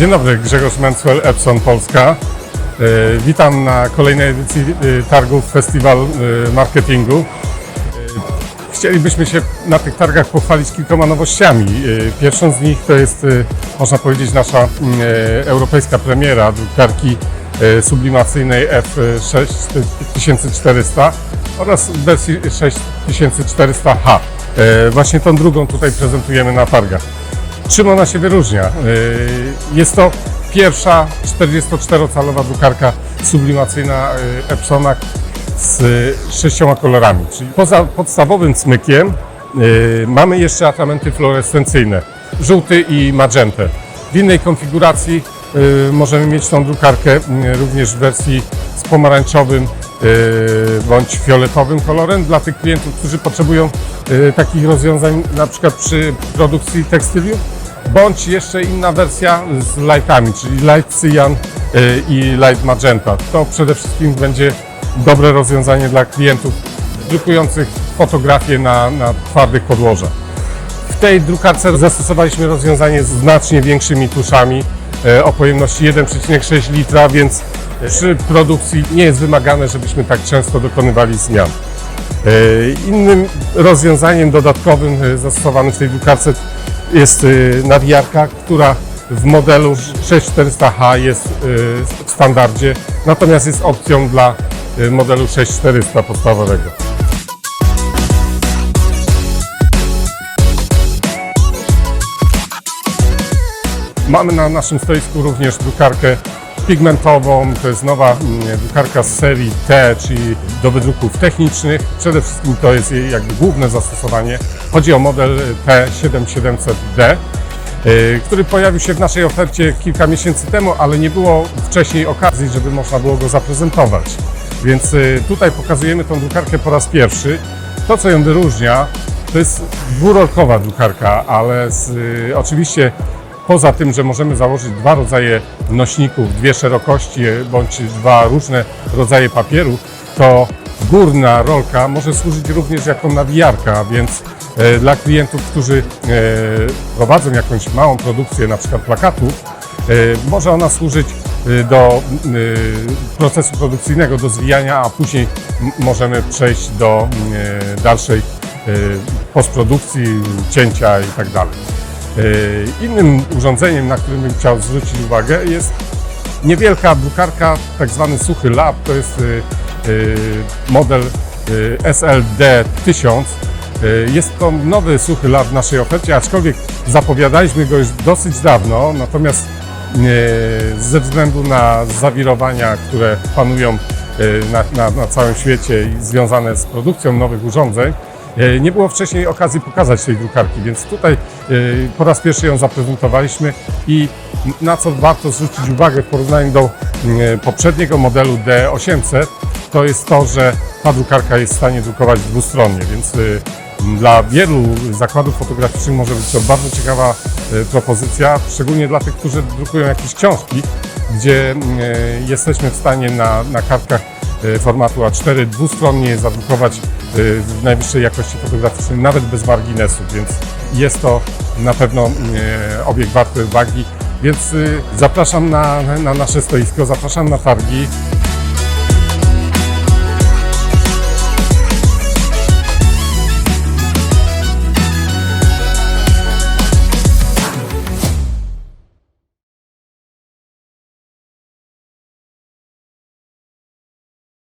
Dzień dobry, Grzegorz Mencwell, Epson Polska. E, Witam na kolejnej edycji e, targów Festiwal e, Marketingu. Chcielibyśmy się na tych targach pochwalić kilkoma nowościami. Pierwszą z nich to jest, można powiedzieć, nasza mm, europejska premiera drukarki sublimacyjnej F6400 oraz wersji 6400H. E, Właśnie tą drugą tutaj prezentujemy na targach. Czym ona się wyróżnia? Yy, Jest to pierwsza 44-calowa drukarka sublimacyjna yy, Epsona z y, sześcioma kolorami. Czyli poza podstawowym cmykiem yy, mamy jeszcze atramenty fluorescencyjne, żółty i magentę. W innej konfiguracji możemy mieć tą drukarkę również w wersji z pomarańczowym bądź fioletowym kolorem dla tych klientów, którzy potrzebują takich rozwiązań na przykład przy produkcji tekstyliów, bądź jeszcze inna wersja z lightami, czyli light cyan yy, i light magenta. To przede wszystkim będzie dobre rozwiązanie dla klientów drukujących fotografie na, na twardych podłożach. W tej drukarce zastosowaliśmy rozwiązanie z znacznie większymi tuszami e, o pojemności 1,6 litra, więc przy produkcji nie jest wymagane, żebyśmy tak często dokonywali zmian. E, Innym rozwiązaniem dodatkowym zastosowanym w tej drukarce jest e, nawijarka, która w modelu 6400H jest e, w standardzie, natomiast jest opcją dla e, modelu 6400 podstawowego. Mamy na naszym stoisku również drukarkę pigmentową. To jest nowa mm, drukarka z serii T, czyli do wydruków technicznych. Przede wszystkim to jest jej jakby główne zastosowanie. Chodzi o model T7700D, y, który pojawił się w naszej ofercie kilka miesięcy temu, ale nie było wcześniej okazji, żeby można było go zaprezentować. Więc y, tutaj pokazujemy tą drukarkę po raz pierwszy. To, co ją wyróżnia, to jest dwurolkowa drukarka, ale z, y, oczywiście poza tym, że możemy założyć dwa rodzaje nośników, dwie szerokości bądź dwa różne rodzaje papieru, to górna rolka może służyć również jako nawijarka, więc e, dla klientów, którzy e, prowadzą jakąś małą produkcję, na przykład plakatów, e, może ona służyć do procesu produkcyjnego, do zwijania, a później możemy przejść do dalszej postprodukcji, cięcia i tak Innym urządzeniem, na którym bym chciał zwrócić uwagę, jest niewielka drukarka, tak zwany suchy lab. To jest e, e, model e, SLD 1000. E, Jest to nowy suchy lab w naszej ofercie, aczkolwiek zapowiadaliśmy go już dosyć dawno, natomiast e, ze względu na zawirowania, które panują e, na, na, na całym świecie i związane z produkcją nowych urządzeń, E, Nie było wcześniej okazji pokazać tej drukarki, więc tutaj e, po raz pierwszy ją zaprezentowaliśmy i na co warto zwrócić uwagę w porównaniu do e, poprzedniego modelu D800, to jest to, że ta drukarka jest w stanie drukować dwustronnie, więc e, dla wielu zakładów fotograficznych może być to bardzo ciekawa e, propozycja, szczególnie dla tych, którzy drukują jakieś książki, gdzie e, jesteśmy w stanie na, na kartkach e, formatu A4 dwustronnie zadrukować e, w najwyższej jakości fotograficznej, nawet bez marginesu, więc jest to na pewno e, obiekt warty uwagi. Więc e, zapraszam na, na nasze stoisko, zapraszam na targi.